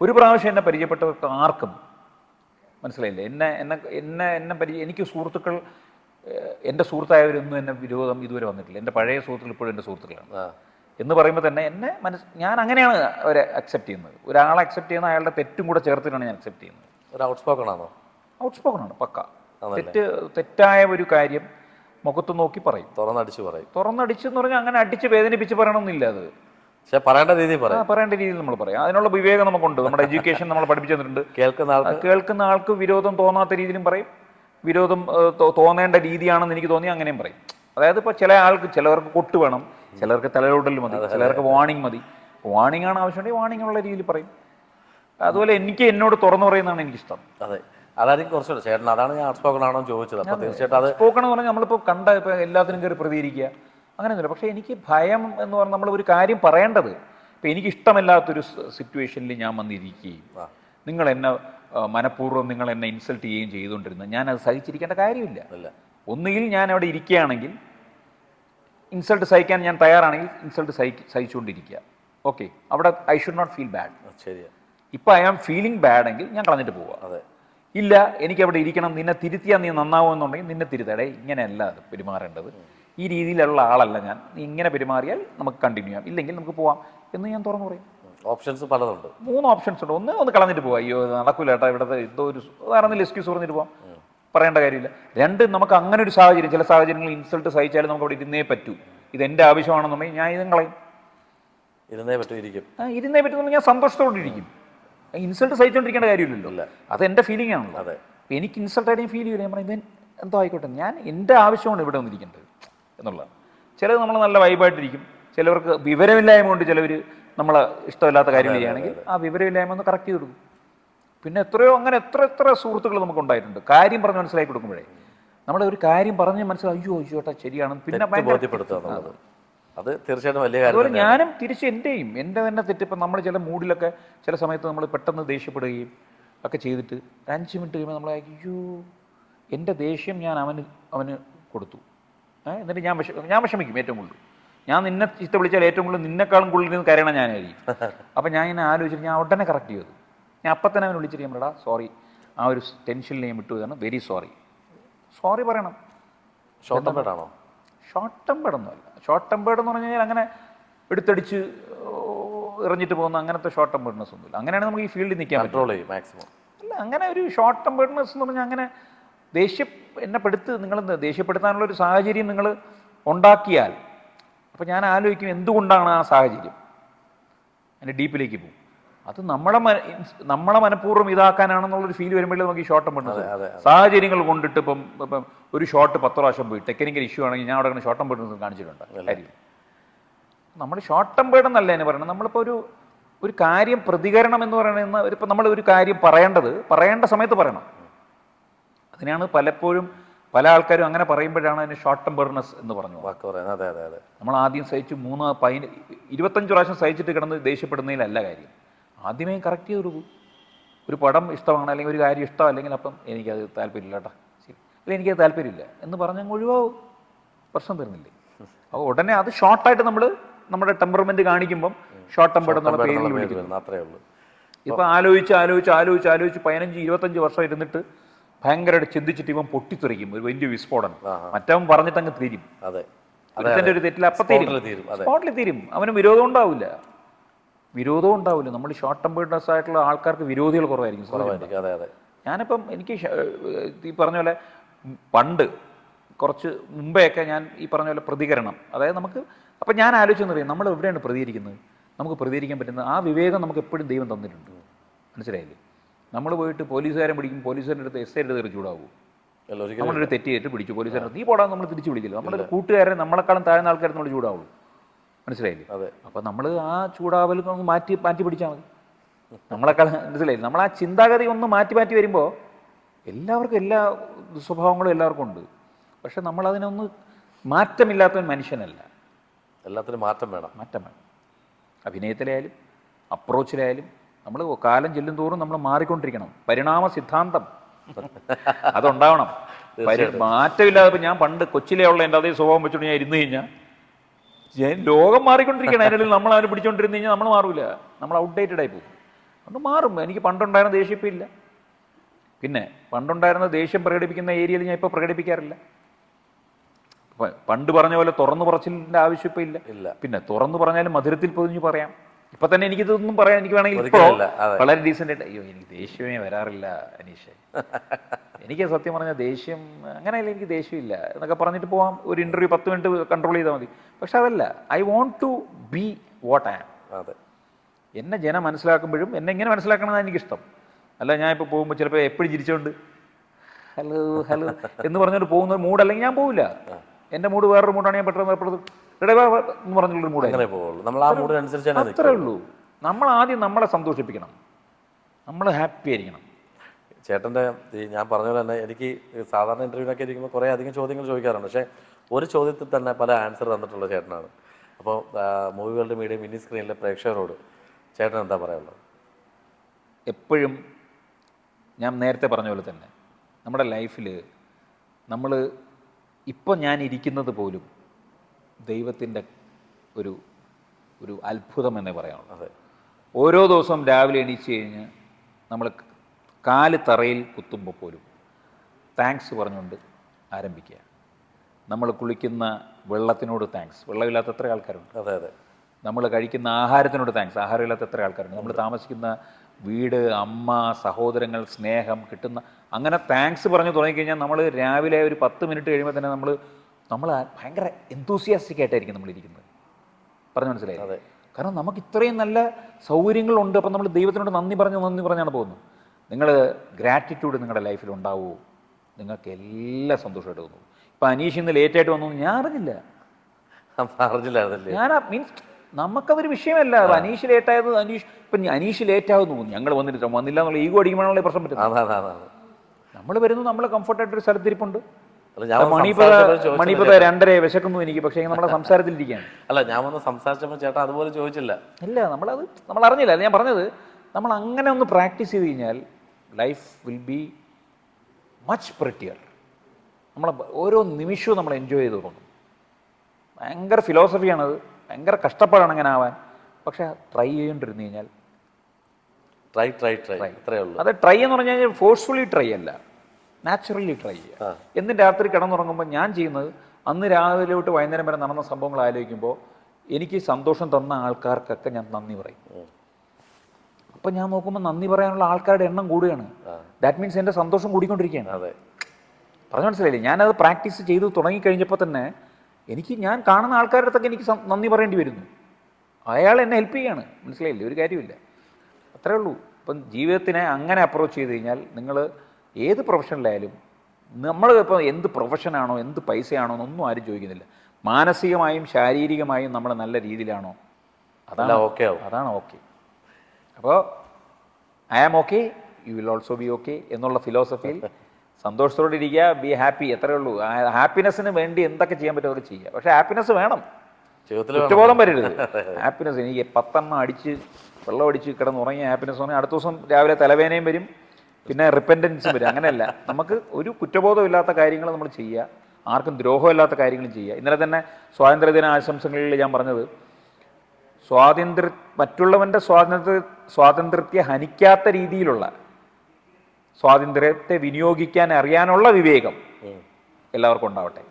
ഒരു പ്രാവശ്യം എന്നെ പരിചയപ്പെട്ടവർക്ക് ആർക്കും മനസ്സിലായില്ല. എന്നെ എന്നെ എന്നെ എന്നെ പരിചയം എനിക്ക് സുഹൃത്തുക്കൾ എന്റെ സുഹൃത്തായവരൊന്നും എന്നെ വിരോധം ഇതുവരെ വന്നിട്ടില്ല. എന്റെ പഴയ സുഹൃത്തുക്കൾ ഇപ്പോഴും എന്റെ സുഹൃത്തുക്കളാണ്. എന്ന് പറയുമ്പോൾ തന്നെ എന്നെ മനസ്സ് ഞാൻ അങ്ങനെയാണ് അവരെ അക്സെപ്റ്റ് ചെയ്യുന്നത്. ഒരാളെ അക്സെപ്റ്റ് ചെയ്യുന്ന അയാളുടെ തെറ്റും കൂടെ ചേർത്തിട്ടാണ് ഞാൻ അക്സെപ്റ്റ് ചെയ്യുന്നത്. ഒരു ഔട്ട് സ്പോക്കൺ ആണോ? ഔട്ട് സ്പോക്കൺ ആണ് പക്ക. തെറ്റ് തെറ്റായ ഒരു കാര്യം മുഖത്ത് നോക്കി പറയും. തുറന്നടിച്ച് പറയും. തുറന്നടിച്ചെന്ന് പറഞ്ഞാൽ അങ്ങനെ അടിച്ച് വേദനിപ്പിച്ച് പറയണമെന്നില്ല അത്. പക്ഷെ പറയേണ്ട രീതി പറയാം. പറയും പറയേണ്ട രീതിയിൽ നമ്മൾ പറയാം. അതിനുള്ള വിവേകം നമുക്കുണ്ട്. നമ്മുടെ എഡ്യൂക്കേഷൻ നമ്മൾ പഠിപ്പിച്ചു തന്നിട്ടുണ്ട്. കേൾക്കുന്ന ആൾക്ക് കേൾക്കുന്ന ആൾക്ക് വിരോധം തോന്നാത്ത രീതിയിലും പറയും. വിരോധം തോന്നേണ്ട രീതിയാണെന്ന് എനിക്ക് തോന്നി അങ്ങനെയും പറയും. അതായത് ഇപ്പോൾ ചില ആൾക്ക് ചിലവർക്ക് കൊട്ട് വേണം. ചിലർക്ക് തലയോടൽ മതി. ചിലർക്ക് വാണിംഗ് മതി. വാണിംഗ് ആണ് ആവശ്യമുണ്ടെങ്കിൽ വാണിംഗ് ഉള്ള രീതിയിൽ പറയും. അതുപോലെ എനിക്ക് എന്നോട് തുറന്നു പറയുന്നതാണ് എനിക്കിഷ്ടം. അതെ. അതായിരിക്കും കുറച്ചുകൂടെ. ചേട്ടൻ അതാണ് ഞാൻ സ്പോക്കൺ ആണോ ചോദിച്ചത്. അപ്പൊ തീർച്ചയായിട്ടും അത് സ്പോക്കൺ എന്ന് പറഞ്ഞാൽ നമ്മളിപ്പോൾ കണ്ട ഇപ്പോൾ എല്ലാത്തിനും കയറി പ്രതികരിക്കുക. അങ്ങനെയൊന്നുമില്ല. പക്ഷേ എനിക്ക് ഭയം എന്ന് പറഞ്ഞാൽ നമ്മൾ ഒരു കാര്യം പറയേണ്ടത്. ഇപ്പം എനിക്കിഷ്ടമില്ലാത്തൊരു സിറ്റുവേഷനിൽ ഞാൻ വന്നിരിക്കുകയും നിങ്ങൾ എന്നെ മനഃപൂർവം നിങ്ങൾ എന്നെ ഇൻസൾട്ട് ചെയ്യുകയും ചെയ്തുകൊണ്ടിരുന്നത് ഞാൻ അത് സഹിച്ചിരിക്കേണ്ട കാര്യമില്ല. അല്ല. ഒന്നുകിൽ ഞാൻ അവിടെ ഇരിക്കുകയാണെങ്കിൽ ഇൻസൾട്ട് സഹിക്കാൻ ഞാൻ തയ്യാറാണെങ്കിൽ ഇൻസൾട്ട് സഹി സഹിച്ചുകൊണ്ടിരിക്കുക. ഓക്കെ. അവിടെ I should not feel bad. ശരിയാണ് ഇപ്പം ഐ ആം ഫീലിംഗ് ബാഡ് എങ്കിൽ ഞാൻ കളഞ്ഞിട്ട് പോവുക. അതെ. ഇല്ല എനിക്ക് അവിടെ ഇരിക്കണം നിന്നെ തിരുത്തിയാൽ നീ നന്നാവുമെന്നുണ്ടെങ്കിൽ നിന്നെ തിരുത്തടേ ഇങ്ങനെയല്ല അത് പെരുമാറേണ്ടത്. ഈ രീതിയിലുള്ള ആളല്ല ഞാൻ. നീ ഇങ്ങനെ പെരുമാറിയാൽ നമുക്ക് കണ്ടിന്യൂ ചെയ്യാം. ഇല്ലെങ്കിൽ നമുക്ക് പോവാം എന്ന് ഞാൻ തുറന്നു പറയും. ഓപ്ഷൻസ് പലതുണ്ട്. മൂന്ന് ഓപ്ഷൻസ് ഉണ്ട്. ഒന്ന് ഒന്ന് കളഞ്ഞിട്ട് പോവാം. അയ്യോ നടക്കില്ല നടക്കൂല ഏട്ടാ ഇവിടുത്തെ എന്തോ ഒരു വേറെ എന്തെങ്കിലും എക്സ്ക്യൂസ് പറഞ്ഞിട്ട് പോവാം. പറയേണ്ട കാര്യമില്ല. രണ്ട് നമുക്ക് അങ്ങനെ ഒരു സാഹചര്യം ചില സാഹചര്യങ്ങളിൽ ഇൻസൾട്ട് സഹിച്ചാലും നമുക്ക് അവിടെ ഇരുന്നേ പറ്റൂ. ഇത് എന്റെ ആവശ്യമാണെന്നുണ്ടെങ്കിൽ ഞാൻ ഇതും കളയും. ഇരുന്നേ പറ്റും ഇരിക്കും. ഇരുന്നേ പറ്റുന്നുണ്ടെങ്കിൽ ഞാൻ സന്തോഷത്തോടെ ഇരിക്കും. ഇൻസൾട്ട് സഹിച്ചുകൊണ്ടിരിക്കേണ്ട കാര്യമില്ലല്ലോ. അത് എന്റെ ഫീലിംഗ് ആണല്ലോ. അതെ. എനിക്ക് ഇൻസൾട്ട് ആയിട്ട് ഫീൽ ചെയ്യില്ല ഞാൻ പറയും "ഇത് എന്തോ ആയിക്കോട്ടെ ഞാൻ എന്റെ ആവശ്യമാണ് ഇവിടെ വന്നിരിക്കേണ്ടത്. എന്നുള്ളത് ചിലത് നമ്മൾ നല്ല വൈബായിട്ടിരിക്കും ചിലവർക്ക് വിവരമില്ലായ്മ കൊണ്ട് ചിലവർ നമ്മളെ ഇഷ്ടമില്ലാത്ത കാര്യം ചെയ്യുകയാണെങ്കിൽ ആ വിവരമില്ലായ്മ ഒന്ന് കറക്റ്റ് ചെയ്ത് കൊടുക്കും. പിന്നെ എത്രയോ അങ്ങനെ എത്ര എത്ര സുഹൃത്തുക്കൾ നമുക്ക് ഉണ്ടായിട്ടുണ്ട്. കാര്യം പറഞ്ഞ് മനസ്സിലാക്കി കൊടുക്കുമ്പോഴേ. നമ്മൾ ഒരു കാര്യം പറഞ്ഞ് മനസ്സിലായി അയ്യോ അയ്യോ ഏട്ടാ ശരിയാണ്. പിന്നെ ബോധ്യപ്പെടുത്തുക അത് തീർച്ചയായിട്ടും വലിയ കാര്യം. ഞാനും തിരിച്ച് എന്റെയും എന്റെ തന്നെ തെറ്റിപ്പം നമ്മൾ ചില മൂഡിലൊക്കെ ചില സമയത്ത് നമ്മൾ പെട്ടെന്ന് ദേഷ്യപ്പെടുകയും ഒക്കെ ചെയ്തിട്ട് ഒരു അഞ്ച് മിനിറ്റ് കഴിയുമ്പോൾ നമ്മൾ അയ്യോ എന്റെ ദേഷ്യം ഞാൻ അവന് അവന് കൊടുത്തു. എന്നിട്ട് ഞാൻ വിഷ ഞാൻ വിഷമിക്കും ഏറ്റവും കൂടുതൽ. ഞാൻ നിന്നെ ചീത്ത വിളിച്ചാൽ ഏറ്റവും കൂടുതൽ നിന്നെക്കാളും കൂടുതൽ നിന്ന് കരയണം ഞാനായിരിക്കും. അപ്പം ഞാൻ ഇങ്ങനെ ആലോചിച്ചിട്ട് ഞാൻ ഉടനെ കറക്റ്റ് ചെയ്തു. ഞാൻ അപ്പം തന്നെ അവൻ വിളിച്ചിട്ട് ഞാൻ പറയടാ സോറി ആ ഒരു ടെൻഷനിൽ ഞാൻ വിട്ടു ഇതാണ്. വെരി സോറി സോറി പറയണം. ഷോർട്ട് ടെമ്പേർഡാണോ ഷോർട്ട് ടെമ്പേർഡ് ഒന്നുമല്ല. ഷോർട്ട് ടെമ്പേർഡ് എന്ന് പറഞ്ഞു കഴിഞ്ഞാൽ അങ്ങനെ എടുത്തടിച്ച് എറിഞ്ഞിട്ട് പോകുന്ന അങ്ങനത്തെ ഷോർട്ട് ടെമ്പേർഡ്നെസ് ഒന്നുമില്ല. അങ്ങനെയാണ് നമുക്ക് ഈ ഫീൽഡിൽ നിൽക്കാൻ പറ്റുള്ളൂ കൺട്രോൾ ചെയ്യും മാക്സിമം അല്ല അങ്ങനെ ഒരു ഷോർട്ട് ടെമ്പേർഡ്നെസ് എന്ന് പറഞ്ഞാൽ അങ്ങനെ ദേഷ്യ എന്നെ പെടുത്ത് നിങ്ങൾ ദേഷ്യപ്പെടുത്താനുള്ള ഒരു സാഹചര്യം നിങ്ങൾ ഉണ്ടാക്കിയാൽ അപ്പോൾ ഞാൻ ആലോചിക്കും എന്തുകൊണ്ടാണ് ആ സാഹചര്യം. എന്റെ ഡീപ്പിലേക്ക് പോകും. അത് നമ്മളെ നമ്മളെ മനഃപൂർവം ഇതാക്കാനാണെന്നുള്ളൊരു ഫീൽ വരുമ്പോഴേ നമുക്ക് ഈ ഷോർട്ട് പെടുന്നത് സാഹചര്യങ്ങൾ കൊണ്ടിട്ട് ഇപ്പം ഇപ്പം ഒരു ഷോട്ട് പത്ത് പ്രാവശ്യം പോയി ടെക്നിക്കൽ ഇഷ്യൂ ആണെങ്കിൽ ഞാൻ അവിടെ അങ്ങനെ ഷോട്ടം പെടുന്നത് കാണിച്ചിട്ടുണ്ട്. കാര്യം നമ്മൾ ഷോട്ടം പേടെന്നല്ല എന്നെ പറയുന്നത് നമ്മളിപ്പോൾ ഒരു ഒരു കാര്യം പ്രതികരണം എന്ന് പറയുന്നത് ഇപ്പം നമ്മൾ ഒരു കാര്യം പറയേണ്ടത് പറയേണ്ട സമയത്ത് പറയണം. അതിനാണ് പലപ്പോഴും പല ആൾക്കാരും അങ്ങനെ പറയുമ്പോഴാണ് അതിന് ഷോർട്ട് ടെമ്പേർഡ്നെസ് എന്ന് പറഞ്ഞു വാക്ക് പറയുന്നത്. അതെ അതെ അതെ. നമ്മൾ ആദ്യം സഹിച്ച് മൂന്ന് പതിന ഇരുപത്തഞ്ച് പ്രാവശ്യം സഹിച്ചിട്ട് കിടന്ന് ദേഷ്യപ്പെടുന്നതിലല്ല കാര്യം. ആദ്യമേ കറക്റ്റ് ചെയ്ത് കൊടുക്കൂ ഒരു പടം ഇഷ്ടമാണ് അല്ലെങ്കിൽ ഒരു കാര്യം ഇഷ്ടം അല്ലെങ്കിൽ അപ്പം എനിക്കത് താല്പര്യമില്ല കേട്ടോ. ശരി. അല്ല എനിക്കത് താല്പര്യമില്ല എന്ന് പറഞ്ഞങ്ങ് ഒഴിവാവും. പ്രശ്നം തരുന്നില്ലേ അപ്പോൾ ഉടനെ അത് ഷോർട്ടായിട്ട് നമ്മൾ നമ്മുടെ ടെമ്പർമെന്റ് കാണിക്കുമ്പം ഷോർട്ട് ടെമ്പർ എന്നുള്ള പേരിൽ പേര് വിളിക്കുന്നു. അത്രേ ഉള്ളൂ. ഇപ്പം ആലോചിച്ച് ആലോചിച്ച് ആലോചിച്ച് ആലോചിച്ച് പതിനഞ്ച് ഇരുപത്തഞ്ച് വർഷം ഇരുന്നിട്ട് ഭയങ്കരമായിട്ട് ചിന്തിച്ചിട്ട് ഇവൻ പൊട്ടിത്തെറിക്കും. ഒരു വലിയ വിസ്ഫോടനം. മറ്റവൻ പറഞ്ഞിട്ട് അങ്ങ് തീരും. അതെ. ഒരു തെറ്റിൽ അപ്പം തീരും. സ്പോട്ടിൽ തീരും. അവന് വിരോധം ഉണ്ടാവില്ല. വിരോധവും ഉണ്ടാവില്ല. നമ്മൾ ഷോർട്ട് ടെമ്പേർഡ്നെസ് ആയിട്ടുള്ള ആൾക്കാർക്ക് വിരോധികൾ കുറവായിരിക്കും. അതെ അതെ. ഞാനിപ്പം എനിക്ക് ഈ പറഞ്ഞ പോലെ പണ്ട് കുറച്ച് മുമ്പെയൊക്കെ ഞാൻ ഈ പറഞ്ഞ പോലെ പ്രതികരണം. അതായത് നമുക്ക് അപ്പം ഞാൻ ആലോചിച്ചെന്നറിയാം നമ്മൾ എവിടെയാണ് പ്രതികരിക്കുന്നത്? നമുക്ക് പ്രതികരിക്കാൻ പറ്റുന്നത് ആ വിവേകം നമുക്ക് എപ്പോഴും ദൈവം തന്നിട്ടുണ്ട്. മനസ്സിലായില്ലേ? നമ്മൾ പോയിട്ട് പോലീസുകാരെ പിടിക്കും പോലീസുകാരുടെ അടുത്ത് എസ് ഐയുടെ തെറി ചൂടാവും. നമ്മളൊരു തെറ്റ് ചെയ്തിട്ട് പിടിച്ചു പോലീസുകാരുടെ നീ പോടാൻ നമ്മൾ തിരിച്ചു വിളിക്കില്ല. നമ്മളൊരു കൂട്ടുകാരെ നമ്മളെക്കാളും താഴ്ന്ന ആൾക്കാരെ നമ്മൾ ചൂടാവുള്ളൂ. മനസ്സിലായില്ലേ? അതെ. അപ്പം നമ്മൾ ആ ചൂടാവൽ മാറ്റി മാറ്റി പിടിച്ചാൽ മതി. നമ്മളെക്കാൾ മനസ്സിലായില്ല? നമ്മൾ ആ ചിന്താഗതി ഒന്ന് മാറ്റി മാറ്റി വരുമ്പോൾ എല്ലാവർക്കും എല്ലാ സ്വഭാവങ്ങളും എല്ലാവർക്കും ഉണ്ട്. പക്ഷെ നമ്മൾ അതിനൊന്ന് മാറ്റമില്ലാത്ത മനുഷ്യനല്ല. എല്ലാത്തിനും മാറ്റം വേണം. മാറ്റം വേണം. അഭിനയത്തിലായാലും അപ്രോച്ചിലായാലും നമ്മൾ കാലം ചെല്ലും തോറും നമ്മൾ മാറിക്കൊണ്ടിരിക്കണം. പരിണാമ സിദ്ധാന്തം. അതുണ്ടാവണം. മാറ്റമില്ലാതെ ഞാൻ പണ്ട് കൊച്ചിലേ ഉള്ള എന്റെ അതേ സ്വഭാവം വെച്ചുകൊണ്ട് ഞാൻ ഇരുന്ന് കഴിഞ്ഞാൽ ലോകം മാറിക്കൊണ്ടിരിക്കണം അതിനിടയിൽ നമ്മൾ അവനെ പിടിച്ചോണ്ടിരുന്ന് കഴിഞ്ഞാൽ നമ്മൾ മാറൂല. നമ്മൾ ഔട്ട്ഡേറ്റഡ് ആയി പോകും. അതുകൊണ്ട് മാറും. എനിക്ക് പണ്ടുണ്ടായിരുന്ന ദേഷ്യം ഇപ്പം ഇല്ല. പിന്നെ പണ്ടുണ്ടായിരുന്ന ദേഷ്യം പ്രകടിപ്പിക്കുന്ന ഏരിയയിൽ ഞാൻ ഇപ്പോൾ പ്രകടിപ്പിക്കാറില്ല. പണ്ട് പറഞ്ഞ പോലെ തുറന്നു പറച്ചിലിന്റെ ആവശ്യം ഇപ്പം ഇല്ല. ഇല്ല. പിന്നെ തുറന്നു പറഞ്ഞാലും മധുരത്തിൽ പൊതിഞ്ഞ് പറയാം. ഇപ്പൊ തന്നെ എനിക്ക് ഇതൊന്നും പറയാൻ എനിക്ക് വേണമെങ്കിൽ ഇപ്പോൾ വളരെ ഡീസെന്റ് ആയിട്ട് അയ്യോ എനിക്ക് ദേഷ്യമേ വരാറില്ല അനീഷേ. എനിക്ക് സത്യം പറഞ്ഞ ദേഷ്യം അങ്ങനെയല്ല എനിക്ക് ദേഷ്യമില്ല എന്നൊക്കെ പറഞ്ഞിട്ട് പോവാം. ഒരു ഇന്റർവ്യൂ പത്ത് മിനിറ്റ് കൺട്രോൾ ചെയ്താൽ മതി. പക്ഷെ അതല്ല I want to be what I am എന്നെ ജനം മനസ്സിലാക്കുമ്പോഴും എന്നെ ഇങ്ങനെ മനസ്സിലാക്കണമെന്നാണ് എനിക്കിഷ്ടം. അല്ല ഞാൻ ഇപ്പോൾ പോകുമ്പോൾ ചിലപ്പോൾ എപ്പോഴും ചിരിച്ചോണ്ട് ഹലോ ഹലോ എന്ന് പറഞ്ഞുകൊണ്ട് പോകുന്ന മൂഡ് അല്ലെങ്കിൽ ഞാൻ പോവില്ല. എന്റെ മൂഡ് വേറൊരു മൂഡാണ് ഞാൻ പെട്ടെന്ന് എന്ന് പറഞ്ഞുള്ളൊരു മൂഡായി അങ്ങനെ നമ്മൾ ആ മൂഡിനനുസരിച്ച് തന്നെ അത്രേ ഉള്ളൂ. നമ്മൾ ആദ്യം നമ്മളെ സന്തോഷിപ്പിക്കണം. നമ്മൾ ഹാപ്പി ആയിരിക്കണം. ചേട്ടന്റെ ഈ ഞാൻ പറഞ്ഞ പോലെ തന്നെ എനിക്ക് സാധാരണ ഇന്റർവ്യൂവിനൊക്കെ ഇരിക്കുമ്പോൾ കുറേ അധികം ചോദ്യങ്ങൾ ചോദിക്കാറുണ്ട്. പക്ഷേ ഒരു ചോദ്യത്തിൽ തന്നെ പല ആൻസർ തന്നിട്ടുള്ള ചേട്ടനാണ്. അപ്പോൾ മൂവികളുടെ മീഡിയം മിനി സ്ക്രീനിലെ പ്രേക്ഷകരോട് ചേട്ടൻ എന്താ പറയാനുള്ളത്? എപ്പോഴും ഞാൻ നേരത്തെ പറഞ്ഞ പോലെ തന്നെ നമ്മുടെ ലൈഫിൽ നമ്മൾ ഇപ്പം ഞാൻ ഇരിക്കുന്നത് പോലും ദൈവത്തിന്റെ ഒരു ഒരു അത്ഭുതം എന്നേ പറയാനുള്ളൂ. അതെ. ഓരോ ദിവസവും രാവിലെ എണീച്ച് കഴിഞ്ഞ് നമ്മൾ കാൽ തറയിൽ കുത്തുമ്പോൾ പോലും താങ്ക്സ് പറഞ്ഞുകൊണ്ട് ആരംഭിക്കുക. നമ്മൾ കുളിക്കുന്ന വെള്ളത്തിനോട് താങ്ക്സ് വെള്ളമില്ലാത്ത എത്ര ആൾക്കാരുണ്ട്? അതെ അതെ. നമ്മൾ കഴിക്കുന്ന ആഹാരത്തിനോട് താങ്ക്സ് ആഹാരമില്ലാത്ത എത്ര ആൾക്കാരുണ്ട്? നമ്മൾ താമസിക്കുന്ന വീട് അമ്മ സഹോദരങ്ങൾ സ്നേഹം കിട്ടുന്ന അങ്ങനെ താങ്ക്സ് പറഞ്ഞു തുടങ്ങിക്കഴിഞ്ഞാൽ നമ്മൾ രാവിലെ ഒരു പത്ത് മിനിറ്റ് കഴിയുമ്പോൾ തന്നെ നമ്മൾ നമ്മൾ ഭയങ്കര എന്തൂസിയാസ്റ്റിക് ആയിട്ടായിരിക്കും നമ്മളിരിക്കുന്നത് പറഞ്ഞു മനസ്സിലായി അതെ. കാരണം നമുക്ക് ഇത്രയും നല്ല സൗകര്യങ്ങളുണ്ട്. അപ്പം നമ്മൾ ദൈവത്തിനോട് നന്ദി പറഞ്ഞു നന്ദി പറഞ്ഞാണ് പോകുന്നത്. നിങ്ങൾ ഗ്രാറ്റിറ്റ്യൂഡ് നിങ്ങളുടെ ലൈഫിൽ ഉണ്ടാവുമോ നിങ്ങൾക്ക് എല്ലാ സന്തോഷമായിട്ട് തോന്നും. ഇപ്പം അനീഷ് ഇന്ന് ലേറ്റായിട്ട് വന്നു. ഞാൻ അറിഞ്ഞില്ല. അറിഞ്ഞില്ലായിരുന്നല്ലേ ഞാൻ മീൻസ് നമുക്കതൊരു വിഷയമല്ല. അത് അനീഷ് ലേറ്റായത് അനീഷ് ഇപ്പം അനീഷ് ലേറ്റാകുന്നു ഞങ്ങൾ വന്നിട്ട് വന്നില്ല എന്നുള്ള ഈഗോ അടിക്കുമ്പോഴാണല്ലോ പ്രശ്നം പറ്റുന്നത്. നമ്മൾ വരുന്നു നമ്മൾ കംഫർട്ടായിട്ടൊരു സ്ഥലത്തിരിപ്പുണ്ട്. മണിപ്പത രണ്ടര വിശക്കുന്നു എനിക്ക് പക്ഷേ നമ്മുടെ സംസാരത്തിലിരിക്കുകയാണ്. അല്ല ഞാൻ വന്ന് സംസാരിച്ചപ്പോൾ ചേട്ടൻ അതുപോലെ ചോദിച്ചില്ല. ഇല്ല നമ്മളത് നമ്മൾ അറിഞ്ഞില്ല. ഞാൻ പറഞ്ഞത് നമ്മൾ അങ്ങനെ ഒന്ന് പ്രാക്ടീസ് ചെയ്ത് കഴിഞ്ഞാൽ life will be much prettier. നമ്മൾ ഓരോ നിമിഷവും നമ്മൾ എൻജോയ് ചെയ്ത് തുടങ്ങും ഭയങ്കര ഫിലോസഫിയാണത്. ഭയങ്കര കഷ്ടപ്പാടാണ് അങ്ങനെ ആവാൻ. പക്ഷേ ട്രൈ ചെയ്തുകൊണ്ടിരുന്നു കഴിഞ്ഞാൽ ട്രൈ ട്രൈ. ട്രൈ. ഇത്രയേ ഉള്ളൂ. അത് ട്രൈ എന്ന് പറഞ്ഞു കഴിഞ്ഞാൽ ഫോഴ്സ്ഫുള്ളി ട്രൈ അല്ല. നാച്ചുറലി ട്രൈ ചെയ്യുക. എന്നും രാത്രി കിടന്നുറങ്ങുമ്പോൾ ഞാൻ ചെയ്യുന്നത് അന്ന് രാവിലെ തൊട്ട് വൈകുന്നേരം വരെ നടന്ന സംഭവങ്ങൾ ആലോചിക്കുമ്പോൾ എനിക്ക് സന്തോഷം തന്ന ആൾക്കാർക്കൊക്കെ ഞാൻ നന്ദി പറയും. അപ്പം ഞാൻ നോക്കുമ്പോൾ നന്ദി പറയാനുള്ള ആൾക്കാരുടെ എണ്ണം കൂടുകയാണ്. ദാറ്റ് മീൻസ് എന്റെ സന്തോഷം കൂടിക്കൊണ്ടിരിക്കുകയാണ്. അതെ. പറഞ്ഞു മനസ്സിലായില്ലേ? ഞാനത് പ്രാക്ടീസ് ചെയ്ത് തുടങ്ങിക്കഴിഞ്ഞപ്പോൾ തന്നെ എനിക്ക് ഞാൻ കാണുന്ന ആൾക്കാരുടെ അടുത്തൊക്കെ എനിക്ക് നന്ദി പറയേണ്ടി വരുന്നു. അയാൾ എന്നെ ഹെൽപ്പ് ചെയ്യാണ്. മനസ്സിലായില്ലേ? ഒരു കാര്യമില്ല അത്രേ ഉള്ളൂ. ഇപ്പം ജീവിതത്തിനെ അങ്ങനെ അപ്രോച്ച് ചെയ്ത് കഴിഞ്ഞാൽ നിങ്ങൾ ഏത് പ്രൊഫഷനിലായാലും നമ്മൾ ഇപ്പോൾ എന്ത് പ്രൊഫഷനാണോ എന്ത് പൈസയാണോ എന്നൊന്നും ആരും ചോദിക്കുന്നില്ല. മാനസികമായും ശാരീരികമായും നമ്മൾ നല്ല രീതിയിലാണോ? അതാണ് ഓക്കെ അതാണ് ഓക്കെ അപ്പോൾ I am okay you will also be okay എന്നുള്ള ഫിലോസഫിയിൽ സന്തോഷത്തോടെ ഇരിക്കുക ബി ഹാപ്പി എത്രയേ ഉള്ളൂ. ഹാപ്പിനെസ്സിന് വേണ്ടി എന്തൊക്കെ ചെയ്യാൻ പറ്റുമോ അതൊക്കെ ചെയ്യുക പക്ഷേ ഹാപ്പിനെസ് വേണം. കുറ്റബോധം വരരുത്. ഹാപ്പിനെസ് എനിക്ക് പത്തെണ്ണം അടിച്ച് വെള്ളം അടിച്ച് കിടന്ന് ഉറങ്ങിയ ഹാപ്പിനെസ് പറഞ്ഞാൽ അടുത്ത ദിവസം രാവിലെ തലവേനയും വരും. പിന്നെ റിപ്പന്റൻസും വരും. അങ്ങനെയല്ല. നമുക്ക് ഒരു കുറ്റബോധമില്ലാത്ത കാര്യങ്ങൾ നമ്മൾ ചെയ്യുക. ആർക്കും ദ്രോഹമില്ലാത്ത കാര്യങ്ങളും ചെയ്യുക. ഇന്നലെ തന്നെ സ്വാതന്ത്ര്യദിന ആശംസകളിൽ ഞാൻ പറഞ്ഞത് സ്വാതന്ത്ര്യ മറ്റുള്ളവന്റെ സ്വാതന്ത്ര്യ സ്വാതന്ത്ര്യത്തെ ഹനിക്കാത്ത രീതിയിലുള്ള സ്വാതന്ത്ര്യത്തെ വിനിയോഗിക്കാൻ അറിയാനുള്ള വിവേകം എല്ലാവർക്കും ഉണ്ടാവട്ടെ.